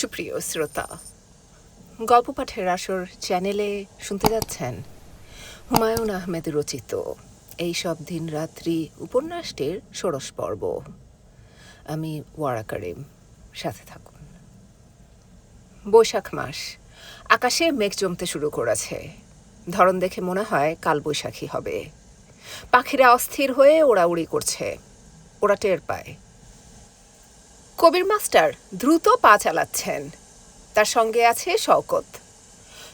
সুপ্রিয় শ্রোতা গল্প পাঠের আসর চ্যানেলে শুনতে যাচ্ছেন হুমায়ুন আহমেদ রচিত এই সব দিন রাত্রি উপন্যাসটির ষোড়শ পর্ব। আমি ওয়ারা করিম, সাথে থাকুন। বৈশাখ মাস, আকাশে মেঘ জমতে শুরু করেছে। ধরন দেখে মনে হয় কাল বৈশাখী হবে। পাখিরা অস্থির হয়ে ওড়াউড়ি করছে। ওরা টের পায়। কবির মাস্টার দ্রুত পা চালাচ্ছেন। তার সঙ্গে আছে শওকত।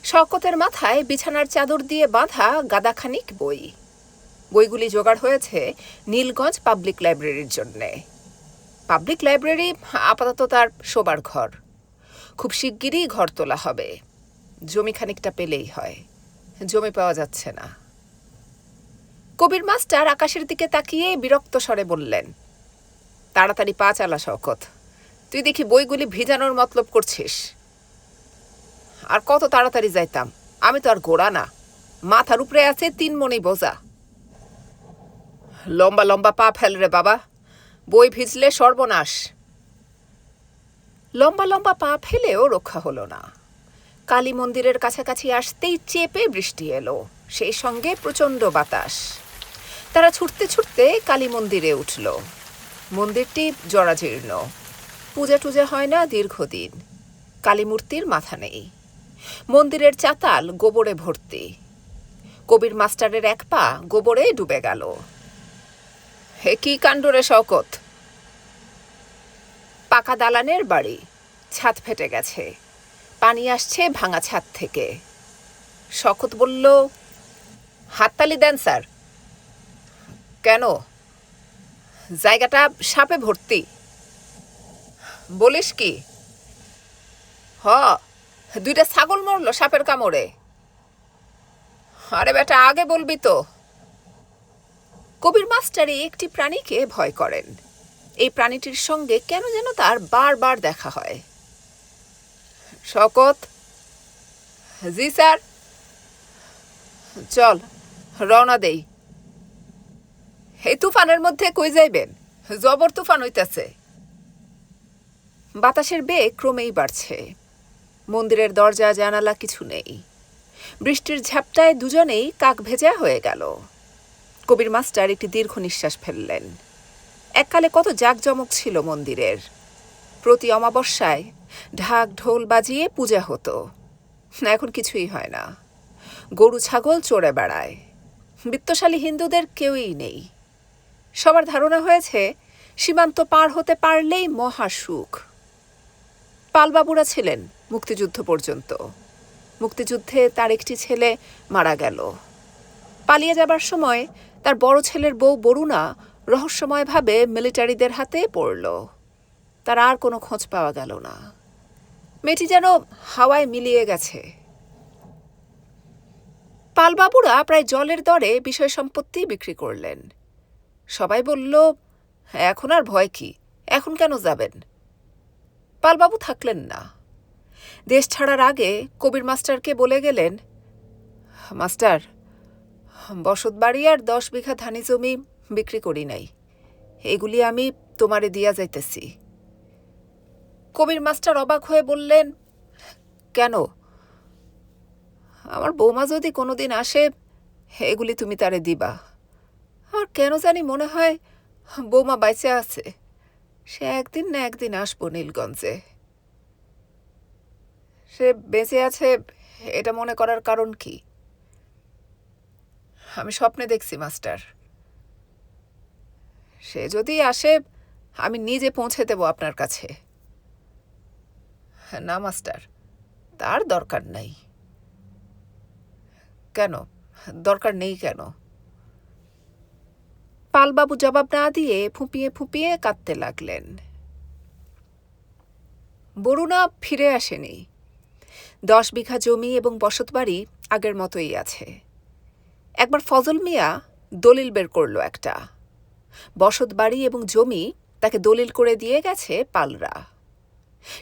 শওকতের মাথায় বিছানার চাদর দিয়ে বাঁধা গাদাখানিক বই। বইগুলি জোগাড় হয়েছে নীলগঞ্জ পাবলিক লাইব্রেরির জন্যে। পাবলিক লাইব্রেরি আপাতত তার শোবার ঘর। খুব শিগগিরই ঘর তোলা হবে। জমি খানিকটা পেলেই হয়। জমি পাওয়া যাচ্ছে না। কবির মাস্টার আকাশের দিকে তাকিয়ে বিরক্ত স্বরে বললেন, তাড়াতাড়ি পা চালা শওকত। তুই দেখি বইগুলি ভিজানোর মতলব করছিস। আর কত তাড়াতাড়ি যাইতাম। আমি তো আর গোড়া না। মাথার উপরে আছে তিন মণি বোঝা। লম্বা লম্বা পা ফেল রে বাবা। বই ভিজলে সর্বনাশ। লম্বা লম্বা পা ফেলেও রক্ষা হলো না। কালী মন্দিরের কাছাকাছি আসতেই চেপে বৃষ্টি এলো। সেই সঙ্গে প্রচণ্ড বাতাস। তারা ছুটতে ছুটতে কালী মন্দিরে উঠল। মন্দিরটি জরাজীর্ণ। পূজা টুজা হয় না দীর্ঘদিন। কালীমূর্তির মাথা নেই। মন্দিরের চাতাল গোবরে ভর্তি। কবির মাস্টারের এক পা গোবরে ডুবে গেল। হে কি কাণ্ড রে শওকত? পাকা দালানের বাড়ি, ছাদ ফেটে গেছে। পানি আসছে ভাঙা ছাদ থেকে। শকত বলল, হাততালি দেন, স্যার। কেন? জায়গাটা সাপে ভর্তি। বলিস কি? হ, দুইটা ছাগল মরলো সাপের কামড়ে। আরে বেটা, আগে বলবি তো। কবির মাস্টারি একটি প্রাণীকে ভয় করেন। এই প্রাণীটির সঙ্গে কেন যেন তার বারবার দেখা হয়। শকত। জি, স্যার। চল, রওনা দেই। এই তুফানের মধ্যে কই যাইবেন? জবর তুফান হইতেছে। বাতাসের বেগ ক্রমেই বাড়ছে। মন্দিরের দরজা, জানালা কিছু নেই। বৃষ্টির ঝাপটায় দুজনেই কাক ভেজা হয়ে গেল। কবির মাস্টার একটি দীর্ঘ নিঃশ্বাস ফেললেন। এককালে কত জাঁকজমক ছিল মন্দিরের। প্রতি অমাবস্যায় ঢাক ঢোল বাজিয়ে পূজা হতো। এখন কিছুই হয় না। গরু, ছাগল চড়ে বেড়ায়। বিত্তশালী হিন্দুদের কেউই নেই। সবার ধারণা হয়েছে, সীমান্ত পার হতে পারলেই মহা সুখ। পালবাবুরা ছিলেন মুক্তিযুদ্ধ পর্যন্ত। মুক্তিযুদ্ধে তার একটি ছেলে মারা গেল। পালিয়ে যাবার সময় তার বড় ছেলের বউ বরুণা রহস্যময়ভাবে মিলিটারিদের হাতে পড়ল। তার আর কোনো খোঁজ পাওয়া গেল না। মেয়েটি যেন হাওয়ায় মিলিয়ে গেছে। পালবাবুরা প্রায় জলের দরে বিষয় সম্পত্তি বিক্রি করলেন। সবাই বলল, এখন আর ভয় কি? এখন কেন যাবেন? পালবাবু থাকলেন না। দেশ ছাড়ার আগে কবির মাস্টারকে বলে গেলেন, মাস্টার বসত বাড়ি আর দশ বিঘা ধানি জমি বিক্রি করি নাই। এগুলি আমি তোমারে দিয়া যাইতেছি। কবির মাস্টার অবাক হয়ে বললেন, কেন? আমার বৌমা যদি কোনোদিন আসে, এগুলি তুমি তারে দিবা। আর কেন জানি মনে হয় বৌমা বাইচে আছে। সে একদিন না একদিন আসব নীলগঞ্জে। সে বেঁচে আছে, এটা মনে করার কারণ কি? আমি স্বপ্নে দেখছি, মাস্টার। সে যদি আসে, আমি নিজে পৌঁছে দেব আপনার কাছে। না, মাস্টার, তার দরকার নাই। কেন? দরকার নেই কেন? পালবাবু জবাব না দিয়ে ফুঁপিয়ে ফুঁপিয়ে কাঁদতে লাগলেন। বরুণা ফিরে আসেনি। দশ বিঘা জমি এবং বসতবাড়ি আগের মতোই আছে। একবার ফজল মিয়া দলিল বের করল একটা। বসতবাড়ি এবং জমি তাকে দলিল করে দিয়ে গেছে পালরা।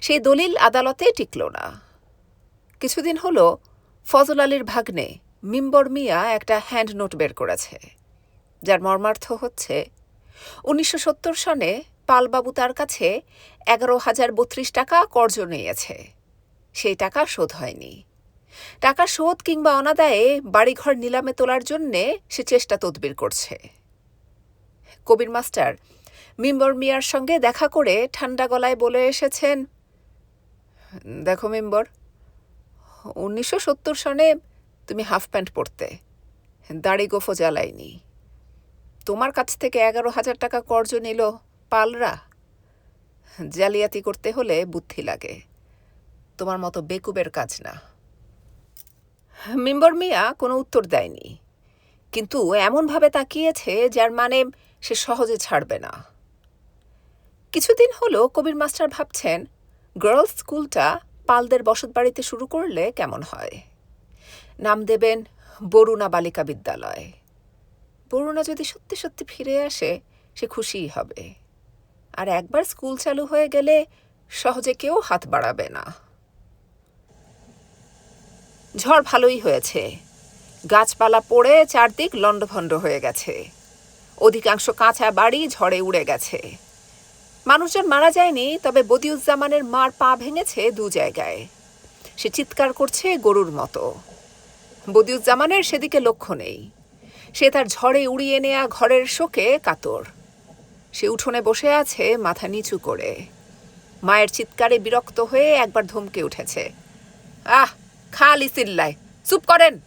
সেই দলিল আদালতে টিকল না। কিছুদিন হলো ফজল আলীর ভাগ্নে মিম্বর মিয়া একটা হ্যান্ড নোট বের করেছে। যার মর্মার্থ হচ্ছে, উনিশশো সত্তর সনে পালবাবু তার কাছে এগারো হাজার বত্রিশ টাকা কর্জ নিয়েছে। সেই টাকা শোধ হয়নি। টাকা শোধ কিংবা অনাদায়ে বাড়িঘর নিলামে তোলার জন্যে সে চেষ্টা তদবির করছে। কবির মাস্টার মিম্বর মিয়ার সঙ্গে দেখা করে ঠান্ডা গলায় বলে এসেছেন, দেখো মেম্বর, উনিশশো সত্তর সনে তুমি হাফ প্যান্ট পরতে, দাড়ি গোফো জ্বালাইনি। তোমার কাছ থেকে এগারো হাজার টাকা কর্জ নিল পালরা। জালিয়াতি করতে হলে বুদ্ধি লাগে। তোমার মতো বেকুবের কাজ না। মিম্বর মিয়া কোনো উত্তর দেয়নি, কিন্তু এমনভাবে তাকিয়েছে যার মানে সে সহজে ছাড়বে না। কিছুদিন হলো কবির মাস্টার ভাবছেন, গার্লস স্কুলটা পালদের বসতবাড়িতে শুরু করলে কেমন হয়? নাম দেবেন বরুণা বালিকা বিদ্যালয়। বরুণা যদি সত্যি সত্যি ফিরে আসে, সে খুশিই হবে। আর একবার স্কুল চালু হয়ে গেলে সহজে কেউ হাত বাড়াবে না। ঝড় ভালোই হয়েছে। গাছপালা পড়ে চারদিক লণ্ডভণ্ড হয়ে গেছে। অধিকাংশ কাঁচা বাড়ি ঝড়ে উড়ে গেছে। মানুষজন মারা যায়নি, তবে বদিউজ্জামানের মার পা ভেঙেছে দু জায়গায়। সে চিৎকার করছে গরুর মতো। বদিউজ্জামানের সেদিকে লক্ষ্য নেই। সে তার ঝড়ে উড়িয়ে নেয়া ঘরের শোকে কাতর। সে উঠোনে বসে আছে মাথা নিচু করে। মায়ের চিৎকারে বিরক্ত হয়ে একবার ধমকে উঠেছে। আহ, খালি চিল্লায়, চুপ করেন।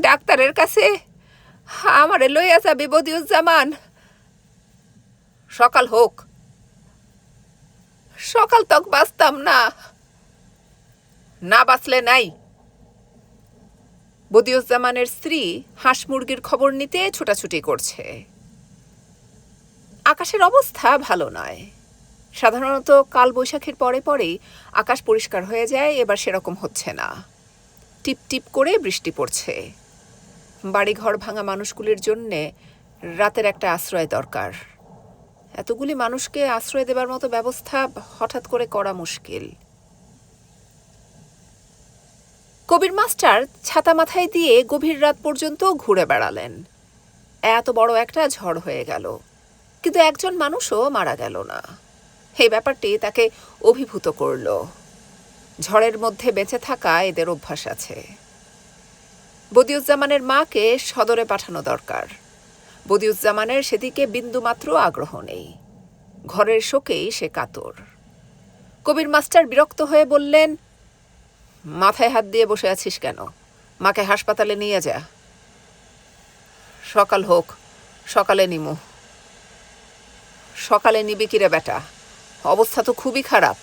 ডাক্তারের কাছে আমারে লইয়া যাবে বদিউজ্জামান। সকাল হোক। সকাল তক বাঁচতাম না। না বাঁচলে নাই। বদিউজ্জামানের স্ত্রী হাঁস মুরগির খবর নিতে ছোটাছুটি করছে। আকাশের অবস্থা ভালো নয়। সাধারণত কাল বৈশাখীর পরে পরেই আকাশ পরিষ্কার হয়ে যায়, এবার সেরকম হচ্ছে না। টিপ টিপ করে বৃষ্টি পড়ছে। বাড়িঘর ভাঙা মানুষগুলির জন্যে রাতের একটা আশ্রয় দরকার। এতগুলি মানুষকে আশ্রয় দেবার মতো ব্যবস্থা হঠাৎ করে করা মুশকিল। কবির মাস্টার ছাতা মাথায় দিয়ে গভীর রাত পর্যন্ত ঘুরে বেড়ালেন। এত বড় একটা ঝড় হয়ে গেল, কিন্তু একজন মানুষও মারা গেল না। এই ব্যাপারটি তাকে অভিভূত করল। ঝড়ের মধ্যে বেঁচে থাকা এদের অভ্যাস আছে। বদিউজ্জামানের মাকে সদরে পাঠানো দরকার। বদিউজ্জামানের সেদিকে বিন্দুমাত্র আগ্রহ নেই। ঘরের শোকেই সে কাতর। কবির মাস্টার বিরক্ত হয়ে বললেন মাথায় হাত দিয়ে বসে আছিস কেন? মাকে হাসপাতালে নিয়ে যা। সকাল হোক, সকালে নিমু। সকালে নিবি কিরে বেটা? অবস্থা তো খুবই খারাপ।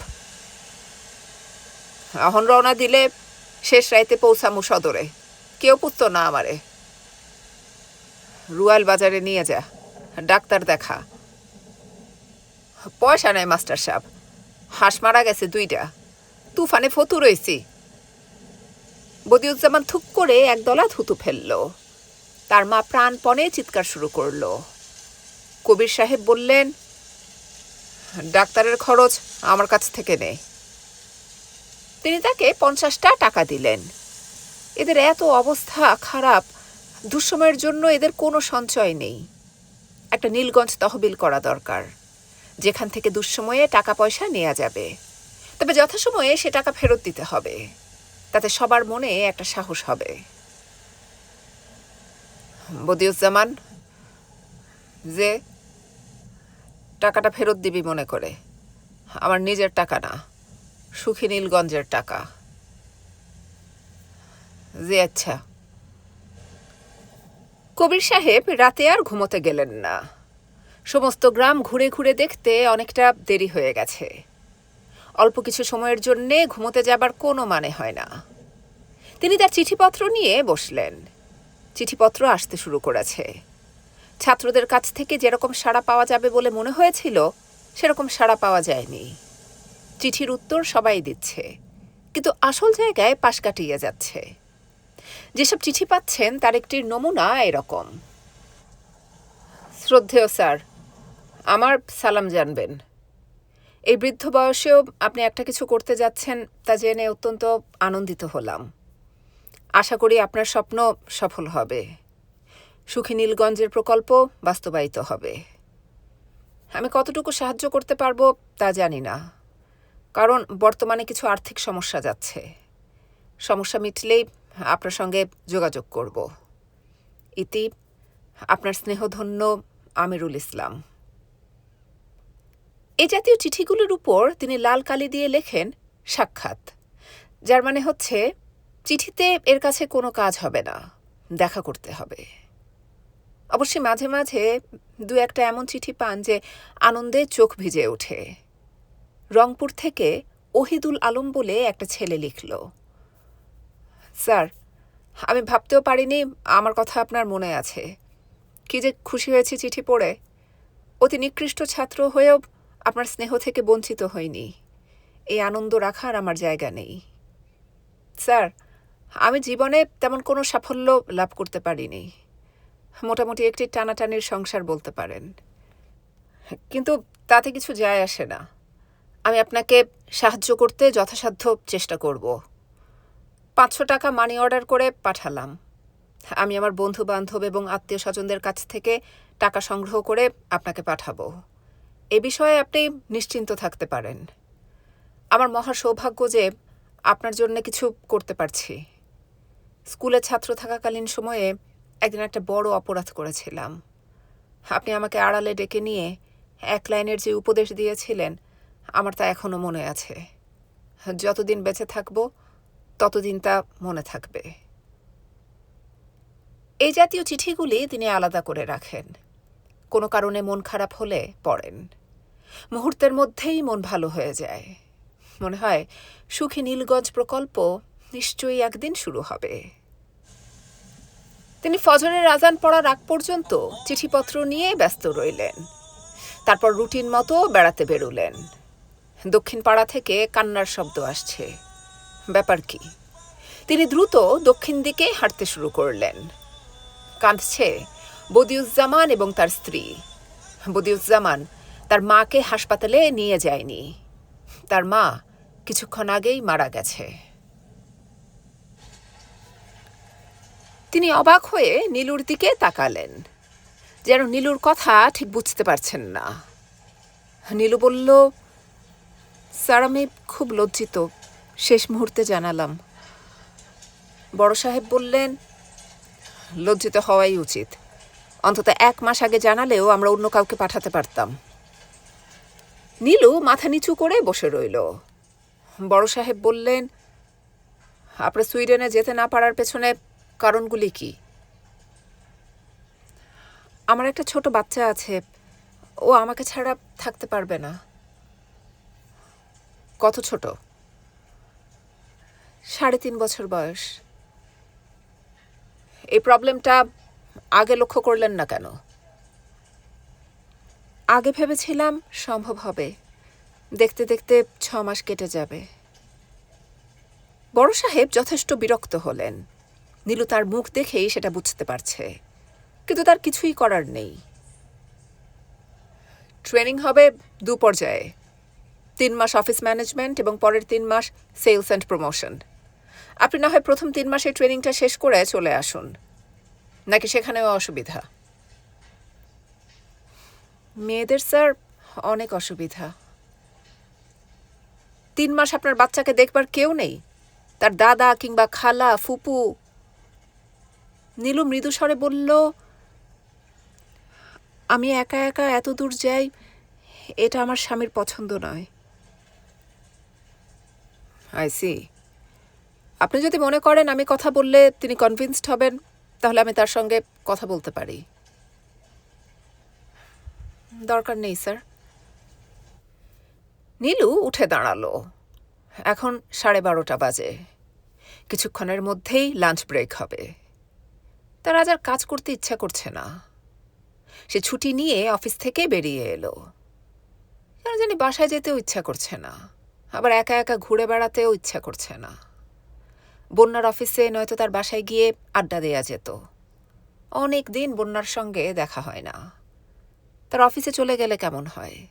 এখন রওনা দিলে শেষ রাইতে পৌঁছামু সদরে। কেউ পুত্ত না আমারে। রুয়াল বাজারে নিয়ে যা, ডাক্তার দেখা। পয়সা নাই মাস্টার সাহেব। হাঁস মারা গেছে দুইটা। তুফানে ফতু রয়েছি বদিউজ্জামান থুক করে একদলা থুতু ফেলল। তার মা প্রাণপণে চিৎকার শুরু করল। কবির সাহেব বললেন, ডাক্তারের খরচ আমার কাছ থেকে নে। তিনি তাকে পঞ্চাশটা টাকা দিলেন। এদের এত অবস্থা খারাপ, দুঃসময়ের জন্য এদের কোনো সঞ্চয় নেই। একটা নীলগঞ্জ তহবিল করা দরকার, যেখান থেকে দুঃসময়ে টাকা পয়সা নেওয়া যাবে। তবে যথাসময়ে সে টাকা ফেরত দিতে হবে। তাতে সবার মনে একটা সাহস হবে। বদিউজ্জামান, যে টাকাটা ফেরত দিবি মনে করে, আমার নিজের টাকা না, সুখী নীলগঞ্জের টাকা। যে আচ্ছা। কবির সাহেব রাতে আর ঘুমোতে গেলেন না। সমস্ত গ্রাম ঘুরে ঘুরে দেখতে অনেকটা দেরি হয়ে গেছে। অল্প কিছু সময়ের জন্যে ঘুমোতে যাবার কোনো মানে হয় না। তিনি তার চিঠিপত্র নিয়ে বসলেন। চিঠিপত্র আসতে শুরু করেছে। ছাত্রদের কাছ থেকে যেরকম সাড়া পাওয়া যাবে বলে মনে হয়েছিল, সেরকম সাড়া পাওয়া যায়নি। চিঠির উত্তর সবাই দিচ্ছে, কিন্তু আসল জায়গায় পাশ কাটিয়ে যাচ্ছে। যেসব চিঠি পাচ্ছেন, তার একটির নমুনা এরকম। শ্রদ্ধেয় স্যার, আমার সালাম জানবেন। এই বৃদ্ধ বয়সেও আপনি একটা কিছু করতে যাচ্ছেন তা জেনে অত্যন্ত আনন্দিত হলাম। আশা করি আপনার স্বপ্ন সফল হবে। সুখী নীলগঞ্জের প্রকল্প বাস্তবায়িত হবে। আমি কতটুকু সাহায্য করতে পারব তা জানি না। কারণ বর্তমানে কিছু আর্থিক সমস্যা যাচ্ছে। সমস্যা মিটলেই আপনার সঙ্গে যোগাযোগ করব। ইতি, আপনার স্নেহধন্য আমিরুল ইসলাম। এই জাতীয় চিঠিগুলোর উপর তিনি লাল কালি দিয়ে লেখেন, সাক্ষাৎ। যার মানে হচ্ছে, চিঠিতে এর কাছে কোনো কাজ হবে না, দেখা করতে হবে। অবশ্যই মাঝে মাঝে দু একটা এমন চিঠি পান যে আনন্দে চোখ ভিজে ওঠে। রংপুর থেকে ওহিদুল আলম বলে একটা ছেলে লিখল। স্যার, আমি ভাবতেও পারিনি, আমার কথা আপনার মনে আছে। কি যে খুশি হয়েছি চিঠি পড়ে। অতি নিকৃষ্ট ছাত্র হয়েও আপনার স্নেহ থেকে বঞ্চিত হইনি এই আনন্দ রাখার আমার জায়গা নেই। স্যার, আমি জীবনে তেমন কোনো সাফল্য লাভ করতে পারিনি। মোটামুটি একটি টানাটানির সংসার বলতে পারেন। কিন্তু তাতে কিছু যায় আসে না। আমি আপনাকে সাহায্য করতে যথাসাধ্য চেষ্টা করব। পাঁচশো টাকা মানি অর্ডার করে পাঠালাম। আমি আমার বন্ধু বান্ধব এবং আত্মীয় স্বজনদের কাছ থেকে টাকা সংগ্রহ করে আপনাকে পাঠাবো। এ বিষয়ে আপনি নিশ্চিন্ত থাকতে পারেন। আমার মহা সৌভাগ্য যে আপনার জন্য কিছু করতে পারছি। স্কুলে ছাত্র থাকাকালীন সময়ে একদিন একটা বড় অপরাধ করেছিলাম। আপনি আমাকে আড়ালে ডেকে নিয়ে এক লাইনের যে উপদেশ দিয়েছিলেন, আমার তা এখনও মনে আছে। যতদিন বেঁচে থাকব, ততদিন তা মনে থাকবে। এই জাতীয় চিঠিগুলি তিনি আলাদা করে রাখেন। কোনো কারণে মন খারাপ হলে পড়েন। মুহূর্তের মধ্যেই মন ভালো হয়ে যায়। মনে হয়, সুখী নীলগঞ্জ প্রকল্প নিশ্চয়ই একদিন শুরু হবে। তিনি ফজরের আজান পড়ার আগ পর্যন্ত চিঠিপত্র নিয়ে ব্যস্ত রইলেন। তারপর রুটিন মতো বেড়াতে বেরুলেন। দক্ষিণ পাড়া থেকে কান্নার শব্দ আসছে। ব্যাপার কি? তিনি দ্রুত দক্ষিণ দিকে হাঁটতে শুরু করলেন। কাঁদছে বদিউজ্জামান এবং তার স্ত্রী। বদিউজ্জামান তার মাকে হাসপাতালে নিয়ে যায়নি। তার মা কিছুক্ষণ আগেই মারা গেছে। তিনি অবাক হয়ে নীলুর দিকে তাকালেন। যেন নীলুর কথা ঠিক বুঝতে পারছেন না। নীলু বলল স্যার আমি খুব লজ্জিত। শেষ মুহূর্তে জানালাম। বড় সাহেব বললেন, লজ্জিত হওয়াই উচিত। অন্তত এক মাস আগে জানালেও আমরা অন্য কাউকে পাঠাতে পারতাম। নীলু মাথা নিচু করে বসে রইল। বড় সাহেব বললেন, আপনার সুইডেনে যেতে না পারার পেছনে কারণগুলি কি? আমার একটা ছোট বাচ্চা আছে। ও আমাকে ছাড়া থাকতে পারবে না। কত ছোট? সাড়ে তিন বছর বয়স। এই প্রবলেমটা আগে লক্ষ্য করলেন না কেন? আগে ভেবেছিলাম সম্ভব হবে। দেখতে দেখতে ছ মাস কেটে যাবে। বড় সাহেব যথেষ্ট বিরক্ত হলেন। নীলু তার মুখ দেখেই সেটা বুঝতে পারছে। কিন্তু তার কিছুই করার নেই। ট্রেনিং হবে দু পর্যায়ে। তিন মাস অফিস ম্যানেজমেন্ট এবং পরের তিন মাস সেলস অ্যান্ড প্রমোশন। আপনি না হয় প্রথম তিন মাসের ট্রেনিংটা শেষ করে চলে আসুন। নাকি সেখানেও অসুবিধা? মেয়েদের, স্যার, অনেক অসুবিধা। তিন মাস আপনার বাচ্চাকে দেখবার কেউ নেই। তার দাদা কিংবা খালা, ফুপু। নীলু মৃদুস্বরে বলল, আমি একা একা এত দূর যাই, এটা আমার স্বামীর পছন্দ নয়। আই সি আপনি যদি মনে করেন আমি কথা বললে তিনি কনভিন্সড হবেন। তাহলে আমি তার সঙ্গে কথা বলতে পারি। দরকার নেই, স্যার। নীলু উঠে দাঁড়াল। এখন সাড়ে বারোটা বাজে। কিছুক্ষণের মধ্যেই লাঞ্চ ব্রেক হবে। তার আজ আর কাজ করতে ইচ্ছা করছে না। সে ছুটি নিয়ে অফিস থেকে বেরিয়ে এলো। কেন জানি বাসায় যেতেও ইচ্ছা করছে না। আবার একা একা ঘুরে বেড়াতেও ইচ্ছা করছে না। বন্যার অফিসে নয়তো তার বাসায় গিয়ে আড্ডা দেয়া যেত। অনেক দিন বন্যার সঙ্গে দেখা হয় না। তার অফিসে চলে গেলে কেমন হয়?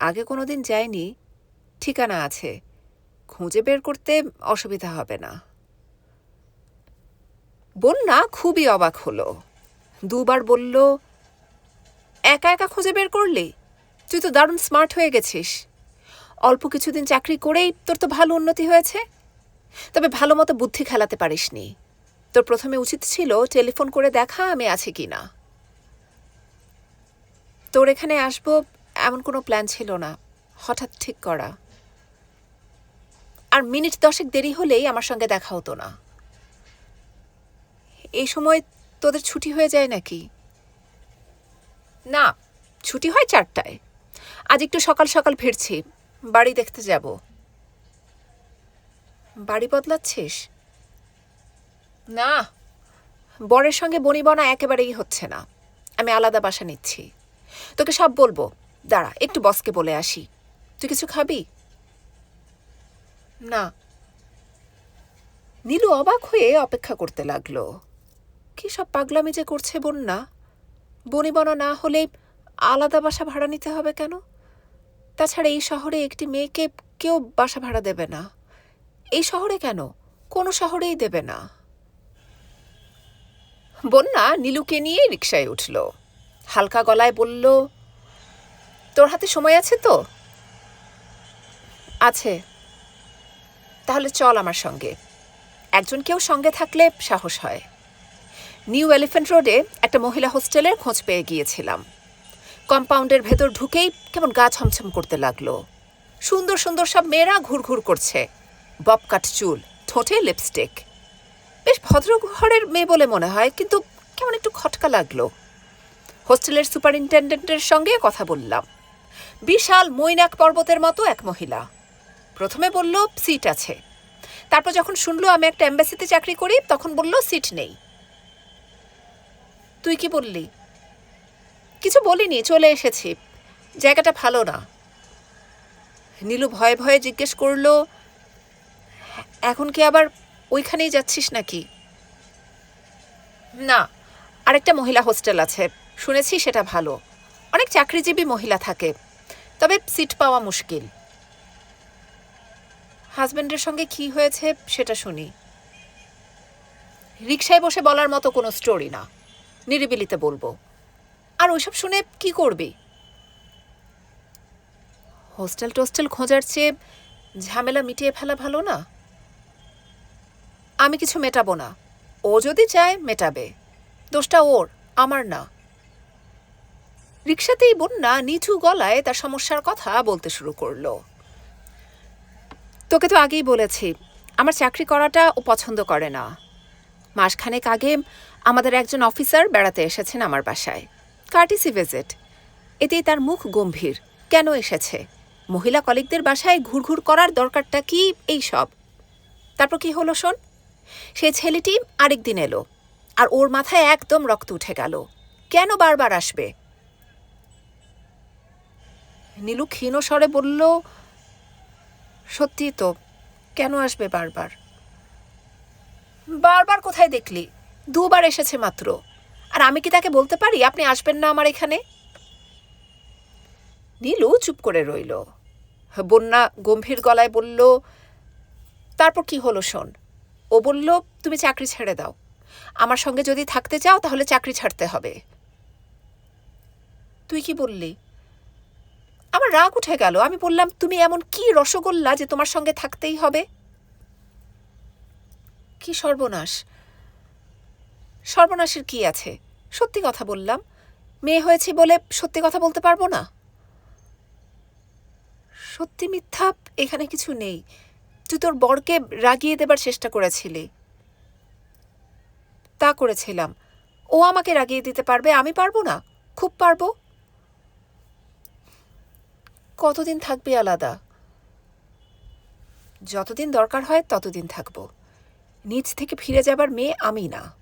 আগে কোনো দিন যায়নি, ঠিকানা আছে, খুঁজে বের করতে অসুবিধা হবে না। বন্যা খুবই অবাক হলো। দুবার বলল, একা একা খুঁজে বের করলি? তুই তো দারুণ স্মার্ট হয়ে গেছিস। অল্প কিছুদিন চাকরি করেই তোর তো ভালো উন্নতি হয়েছে। তবে ভালো মতো বুদ্ধি খেলাতে পারিসনি। তোর প্রথমে উচিত ছিল টেলিফোন করে দেখা আমি আছি কি না তোর এখানে আসব এমন কোনো প্ল্যান ছিল না। হঠাৎ ঠিক করা। আর মিনিট দশেক দেরি হলেই আমার সঙ্গে দেখা হতো না। এই সময় তোদের ছুটি হয়ে যায় নাকি? না, ছুটি হয় চারটায়। আজ একটু সকাল সকাল ফিরছি, বাড়ি দেখতে যাব। বাড়ি বদলাচ্ছিস? না। বরের সঙ্গে বনিবনা একেবারেই হচ্ছে না। আমি আলাদা বাসা নিচ্ছি। তোকে সব বলব। দাঁড়া একটু বসকে বলে আসি। তুই কিছু খাবি? না। নীলু অবাক হয়ে অপেক্ষা করতে লাগল। কি সব পাগলামি যে করছে বন্যা? বনিবনা না হলে আলাদা বাসা ভাড়া নিতে হবে কেন? তাছাড়া এই শহরে একটি মেয়েকে কেউ বাসা ভাড়া দেবে না। এই শহরে কেন? কোনো শহরেই দেবে না। বন্যা নীলুকে নিয়ে রিকশায় উঠল। হালকা গলায় বলল, তোর হাতে সময় আছে তো? আছে। তাহলে চল আমার সঙ্গে। একজন কেউ সঙ্গে থাকলে সাহস হয়। নিউ এলিফ্যান্ট রোডে একটা মহিলা হোস্টেলের খোঁজ পেয়ে গিয়েছিলাম। কম্পাউন্ডের ভেতর ঢুকেই কেমন গা ছমছম করতে লাগল। সুন্দর সুন্দর সব মেয়েরা ঘুরঘুর করছে। ববকাট চুল, ঠোঁটে লিপস্টিক বেশ ভদ্র ঘরের মেয়ে বলে মনে হয়, কিন্তু কেমন একটু খটকা লাগল। হোস্টেলের সুপারিনটেন্ডেন্টের সঙ্গে কথা বললাম। বিশাল মৈনাক পর্বতের মতো এক মহিলা। প্রথমে বলল, সিট আছে। তারপর যখন শুনলো, আমি একটা এম্বাসিতে চাকরি করি, তখন বলল, সিট নেই। তুই কি বললি? কিছু বলিনি, চলে এসেছি। জায়গাটা ভালো না। নীলু ভয়ে ভয়ে জিজ্ঞেস করল এখন কি আবার ওইখানেই যাচ্ছিস নাকি? না, আরেকটা মহিলা হোস্টেল আছে। শুনেছি সেটা ভালো। অনেক চাকরিজীবী মহিলা থাকে। তবে সিট পাওয়া মুশকিল। হাজবেন্ডের সঙ্গে কি হয়েছে সেটা শুনি। রিক্সায় বসে বলার মতো কোনো স্টোরি না। নিরিবিলিতে বলব। আর ওইসব শুনে কি করবি? হোস্টেল টোস্টেল খোঁজার চেয়ে ঝামেলা মিটিয়ে ফেলা ভালো না? আমি কিছু মেটাবো না। ও যদি চায়, মেটাবে। দোষটা ওর, আমার না। রিক্সাতেই বন্যা নিচু গলায় তার সমস্যার কথা বলতে শুরু করল। তোকে তো আগেই বলেছি, আমার চাকরি করাটা ও পছন্দ করে না। মাসখানেক আগে আমাদের একজন অফিসার বেড়াতে এসেছেন আমার বাসায়। Courtesy visit. এতেই তার মুখ গম্ভীর। কেন এসেছে? মহিলা কলিগদের বাসায় ঘুরঘুর করার দরকারটা কি? এই সব তারপর কি হলো শোন? সেই ছেলেটি আরেকদিন এলো আর ওর মাথায় একদম রক্ত উঠে গেল। কেন বারবার আসবে? নীলু ক্ষীণ স্বরে বলল সত্যি তো, কেন আসবে বারবার? বারবার কোথায় দেখলি? দুবার এসেছে মাত্র। আর আমি কি তাকে বলতে পারি? আপনি আসবেন না আমার এখানে? নীলু চুপ করে রইল। বন্যা গম্ভীর গলায় বলল, তারপর কি হলো শোন ও বলল, তুমি চাকরি ছেড়ে দাও। আমার সঙ্গে যদি থাকতে চাও, তাহলে চাকরি ছাড়তে হবে। তুই কি বললি? আমার রাগ উঠে গেল। আমি বললাম, তুমি এমন কি রসগোল্লা যে তোমার সঙ্গে থাকতেই হবে? কি সর্বনাশ। সর্বনাশের কি আছে? সত্যি কথা বললাম। মেয়ে হয়েছি বলে সত্যি কথা বলতে পারব না? সত্যি মিথ্যা এখানে কিছু নেই। তুই তোর বরকে রাগিয়ে দেবার চেষ্টা করেছিলি। তা করেছিলাম। ও আমাকে রাগিয়ে দিতে পারবে, আমি পারব না? খুব পারব। কতদিন থাকবি আলাদা? যতদিন দরকার হয় ততদিন থাকব। নিজ থেকে ফিরে যাবার মেয়ে আমি না।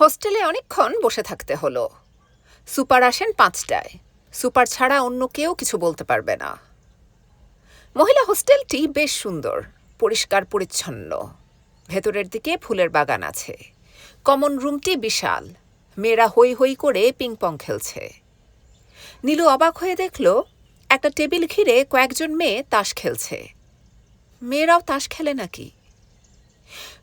হোস্টেলে অনেকক্ষণ বসে থাকতে হলো। সুপার আসেন পাঁচটায়। সুপার ছাড়া অন্য কেউ কিছু বলতে পারবে না। মহিলা হোস্টেলটি বেশ সুন্দর, পরিষ্কার, পরিচ্ছন্ন। ভেতরের দিকে ফুলের বাগান আছে। কমন রুমটি বিশাল। মেয়েরা হই হই করে পিংপং খেলছে। নীলু অবাক হয়ে দেখল, একটা টেবিল ঘিরে কয়েকজন মেয়ে তাস খেলছে। মেয়েরাও তাস খেলে নাকি?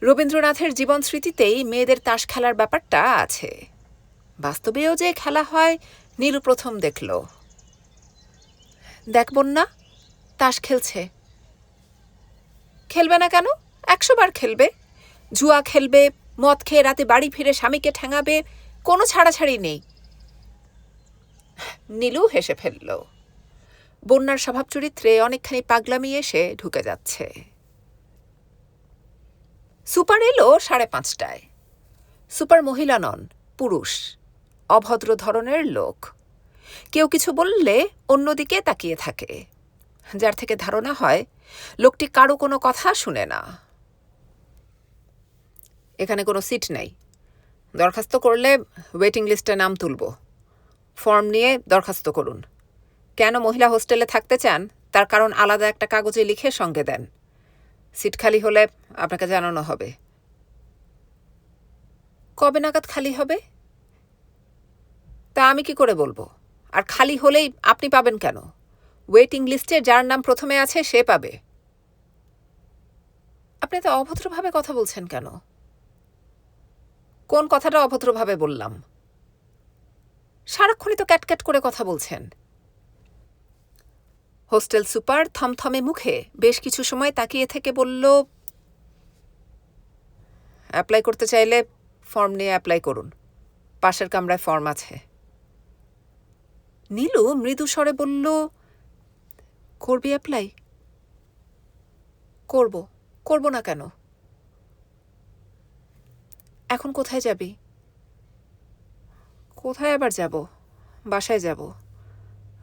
রবীন্দ্রনাথের জীবন স্মৃতিতেই মেয়েদের তাস খেলার ব্যাপারটা আছে। বাস্তবেও যে খেলা হয়, নীলু প্রথম দেখল। দেখ, বন্যা তাস খেলছে। খেলবে না কেন? একশো বার খেলবে। জুয়া খেলবে, মদ খেয়ে রাতে বাড়ি ফিরে স্বামীকে ঠ্যাঙাবে কোনো ছাড়াছাড়ি নেই। নীলু হেসে ফেলল। বন্যার স্বভাব চরিত্রে অনেকখানি পাগলামি এসে ঢুকে যাচ্ছে। সুপার এলো সাড়ে পাঁচটায়। সুপার মহিলা নন, পুরুষ, অভদ্র ধরনের লোক। কেউ কিছু বললে অন্যদিকে তাকিয়ে থাকে। যার থেকে ধারণা হয়, লোকটি কারও কোনো কথা শুনে না। এখানে কোনো সিট নেই। দরখাস্ত করলে ওয়েটিং লিস্টে নাম তুলব। ফর্ম নিয়ে দরখাস্ত করুন। কেন মহিলা হোস্টেলে থাকতে চান, তার কারণ আলাদা একটা কাগজে লিখে সঙ্গে দেন। সিট খালি হলে আপনাকে জানানো হবে। কবে নাগাদ খালি হবে? তা আমি কি করে বলব? আর খালি হলেই আপনি পাবেন কেন? ওয়েটিং লিস্টে যার নাম প্রথমে আছে, সে পাবে। আপনি তো অভদ্রভাবে কথা বলছেন কেন? কোন কথাটা অভদ্রভাবে বললাম? সারাক্ষণই তো ক্যাটক্যাট করে কথা বলছেন। হোস্টেল সুপার থমথমে মুখে বেশ কিছু সময় তাকিয়ে থেকে বলল, অ্যাপ্লাই করতে চাইলে ফর্ম নিয়ে অ্যাপ্লাই করুন। পাশের কামরায় ফর্ম আছে। নীলু মৃদু স্বরে বলল করবি অ্যাপ্লাই করব। করব না কেন? এখন কোথায় যাবি? কোথায় আবার যাব? বাসায় যাব।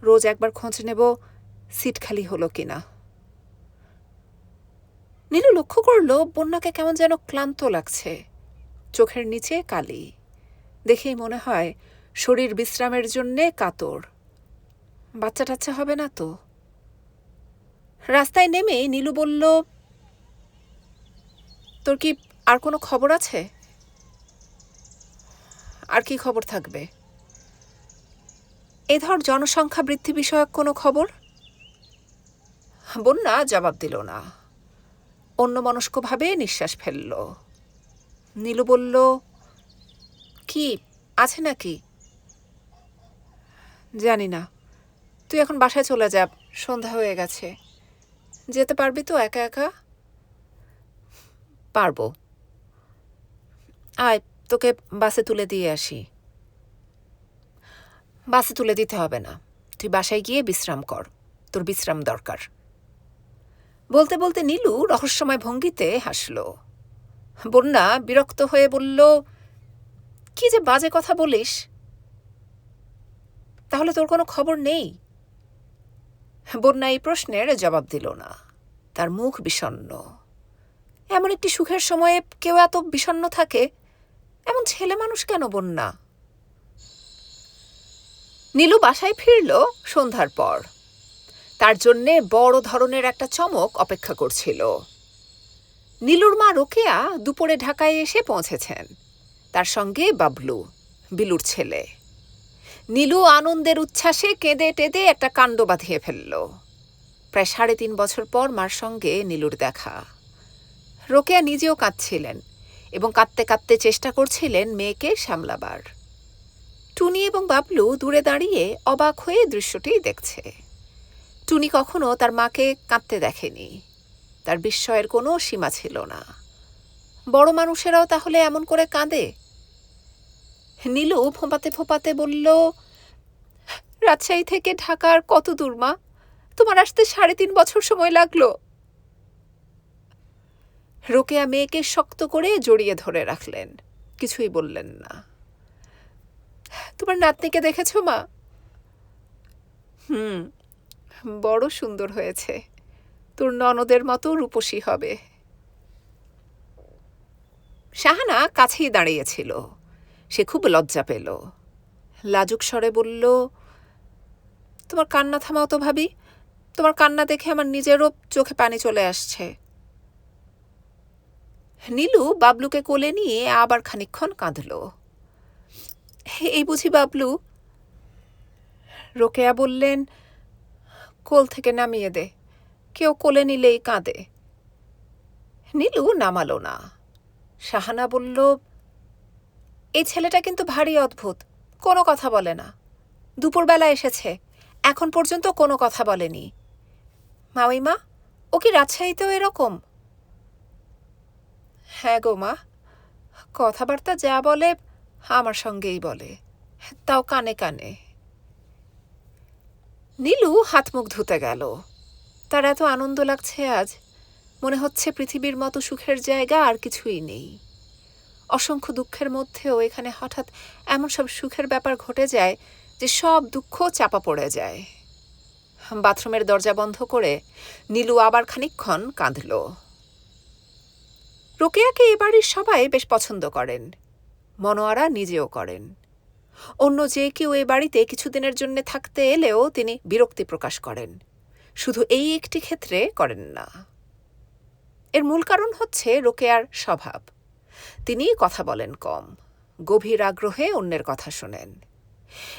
রোজ একবার খোঁজ নেব সিট খালি হলো কিনা। নীলু লক্ষ্য করল বন্যাকে কেমন যেন ক্লান্ত লাগছে। চোখের নিচে কালি। দেখেই মনে হয় শরীর বিশ্রামের জন্যে কাতর। বাচ্চা টাচ্চা হবে না তো? রাস্তায় নেমে নীলু বলল, তোর কি আর কোনো খবর আছে? আর কি খবর থাকবে? এ ধর জনসংখ্যা বৃদ্ধি বিষয়ক কোনো খবর? বন্যা জবাব দিল না। অন্যমনস্কভাবে নিঃশ্বাস ফেলল। নীলু বলল, কি, আছে নাকি? জানি না। তুই এখন বাসায় চলে যা, সন্ধ্যা হয়ে গেছে। যেতে পারবি তো একা একা? পারব। আয়, তোকে বাসে তুলে দিয়ে আসি। বাসে তুলে দিতে হবে না। তুই বাসায় গিয়ে বিশ্রাম কর। তোর বিশ্রাম দরকার। বলতে বলতে নীলু রহস্যময় ভঙ্গিতে হাসল। বন্যা বিরক্ত হয়ে বলল, কি যে বাজে কথা বলিস। তাহলে তোর কোনো খবর নেই? বন্যা এই প্রশ্নের জবাব দিল না। তার মুখ বিষণ্ণ। এমন একটি সুখের সময়ে কেউ এত বিষণ্ণ থাকে? এমন ছেলে মানুষ কেন বন্যা? নীলু বাসায় ফিরল সন্ধ্যার পর। তার জন্যে বড় ধরনের একটা চমক অপেক্ষা করছিল। নীলুর মা রোকেয়া দুপুরে ঢাকায় এসে পৌঁছেছেন। তার সঙ্গে বাবলু, বিলুর ছেলে। নীলু আনন্দের উচ্ছ্বাসে কেঁদে টেঁদে একটা কাণ্ড বাঁধিয়ে ফেলল। প্রায় সাড়ে তিন বছর পর মার সঙ্গে নীলুর দেখা। রোকেয়া নিজেও কাঁদছিলেন এবং কাঁদতে কাঁদতে চেষ্টা করছিলেন মেয়েকে সামলাবার। টুনি এবং বাবলু দূরে দাঁড়িয়ে অবাক হয়ে দৃশ্যটি দেখছে। টুনি কখনো তার মাকে কাঁদতে দেখেনি। তার বিস্ময়ের কোনো সীমা ছিল না। বড় মানুষেরাও তাহলে এমন করে কাঁদে? নীলু ফোঁপাতে ফোঁপাতে বলল, রাজশাহী থেকে ঢাকার কত দূর, মা? তোমার আসতে সাড়ে তিন বছর সময় লাগল। রোকেয়া মেয়েকে শক্ত করে জড়িয়ে ধরে রাখলেন, কিছুই বললেন না। তোমার নাতনিকে দেখেছ, মা? হুম, বড় সুন্দর হয়েছে। তোর ননদের মতো রূপসী হবে। শাহানা কাছেই দাঁড়িয়েছিল সে খুব লজ্জা পেল। লাজুক স্বরে বলল, তোমার কান্না থামাও তো ভাবি। তোমার কান্না দেখে আমার নিজেরও চোখে পানি চলে আসছে। নীলু বাবলুকে কোলে নিয়ে আবার খানিক্ষণ কাঁদল। এই বুঝি বাবলু? রোকেয়া বললেন, কোল থেকে নামিয়ে দে। কেউ কোলে নিলেই কাঁদে। নীলু নামালো না। শাহানা বলল এই ছেলেটা কিন্তু ভারী অদ্ভুত, কোনো কথা বলে না। দুপুরবেলা এসেছে, এখন পর্যন্ত কোনো কথা বলেনি। মাউইমা ও কি রাজশাহীতেও এরকম? হ্যাঁ গো মা, কথাবার্তা যা বলে আমার সঙ্গেই বলে, তাও কানে কানে। নীলু হাত মুখ ধুতে গেল। তার এত আনন্দ লাগছে আজ, মনে হচ্ছে পৃথিবীর মতো সুখের জায়গা আর কিছুই নেই। অসংখ্য দুঃখের মধ্যেও এখানে হঠাৎ এমন সব সুখের ব্যাপার ঘটে যায় যে সব দুঃখ চাপা পড়ে যায়। বাথরুমের দরজা বন্ধ করে নীলু আবার খানিকক্ষণ কাঁদল। রোকেয়াকে এ বাড়ির সবাই বেশ পছন্দ করেন, মনোয়ারা নিজেও করেন। অন্য যে কেউ এ বাড়িতে কিছুদিনের জন্য থাকতে এলেও তিনি বিরক্তি প্রকাশ করেন। শুধু এই একটি ক্ষেত্রে করেন না। এর মূল কারণ হচ্ছে রোকেয়ার স্বভাব। তিনি কথা বলেন কম। গভীর আগ্রহে অন্যের কথা শোনেন।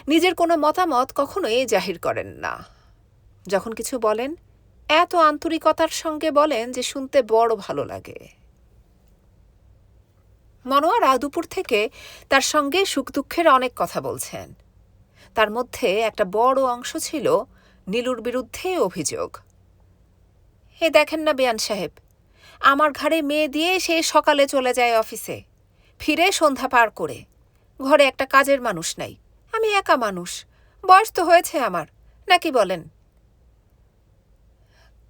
নিজের কোনো মতামত কখনোই জাহির করেন না। যখন কিছু বলেন, এত আন্তরিকতার সঙ্গে বলেন যে শুনতে বড় ভালো লাগে। মনোয়ারা দুপুর থেকে তার সঙ্গে সুখ দুঃখের অনেক কথা বলছেন। তার মধ্যে একটা বড় অংশ ছিল নীলুর বিরুদ্ধে অভিযোগ। হে দেখেন না বেয়ান সাহেব আমার ঘাড়ে মেয়ে দিয়ে সে সকালে চলে যায় অফিসে। ফিরে সন্ধ্যা পার করে। ঘরে একটা কাজের মানুষ নাই। আমি একা মানুষ। বয়স তো হয়েছে আমার। নাকি বলেন?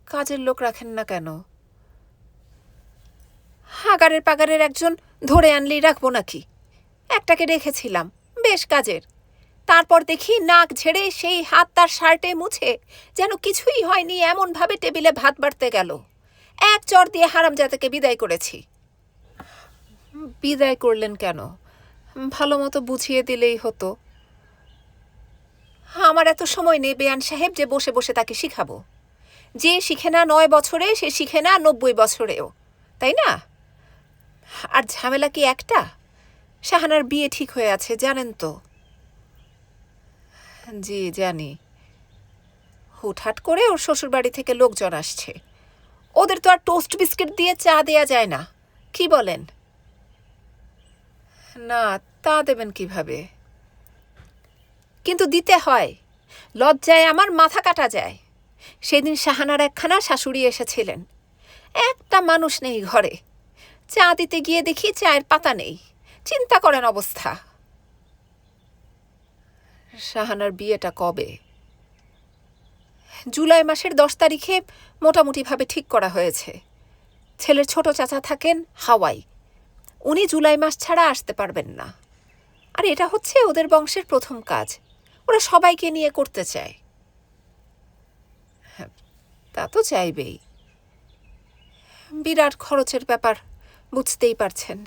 কাজের লোক রাখেন না কেন? হাগারের পাগারের একজন ধরে আনলেই রাখব নাকি? একটাকে রেখেছিলাম। বেশ কাজের। তারপর দেখি নাক ঝেড়ে সেই হাত তার শার্টে মুছে যেন কিছুই হয়নি, এমনভাবে টেবিলে ভাত বাড়তে গেল। এক চর দিয়ে হারামজাদাকে বিদায় করেছি। বিদায় করলেন কেন? ভালো মতো বুঝিয়ে দিলেই হতো। আমার এত সময় নেই বেয়ান সাহেব যে বসে বসে তাকে শিখাবো। যে শিখে না নয় বছরে, সে শিখে না নব্বই বছরেও, তাই না? আর ঝামেলা কি একটা? শাহানার বিয়ে ঠিক হয়ে আছে, জানেন তো। জি, জানি। হুটহাট করে ওর শ্বশুরবাড়ি থেকে লোকজন আসছে। ওদের তো আর টোস্ট বিস্কিট দিয়ে চা দেয়া যায় না। কি বলেন? না, তা দেবেন কীভাবে? কিন্তু দিতে হয়। লজ্জায় আমার মাথা কাটা যায়। সেদিন শাহানার একখানা শাশুড়ি এসেছিলেন। একটা মানুষ নেই ঘরে। চা দিতে গিয়ে দেখি চায়ের পাতা নেই। চিন্তা করেন অবস্থা। শাহানার বিয়েটা কবে? জুলাই মাসের দশ তারিখে মোটামুটিভাবে ঠিক করা হয়েছে। ছেলের ছোট চাচা থাকেন হাওয়াই। উনি জুলাই মাস ছাড়া আসতে পারবেন না। আর এটা হচ্ছে ওদের বংশের প্রথম কাজ। ওরা সবাইকে নিয়ে করতে চায়। হ্যাঁ, তা তো চাইবেই। বিরাট খরচের ব্যাপার বুঝতেই পারছেন।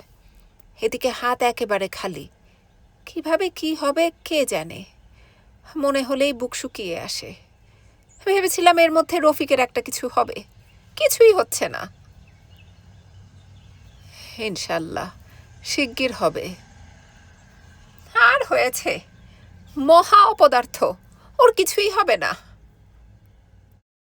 এদিকে হাত একেবারে খালি। কীভাবে কি হবে কে জানে? মনে হলেই বুক শুকিয়ে আসে। ভেবেছিলাম এর মধ্যে রফিকের একটা কিছু হবে। কিছুই হচ্ছে না। ইনশাল্লাহ, শিগগির হবে। আর হয়েছে। মহা অপদার্থ, ওর কিছুই হবে না।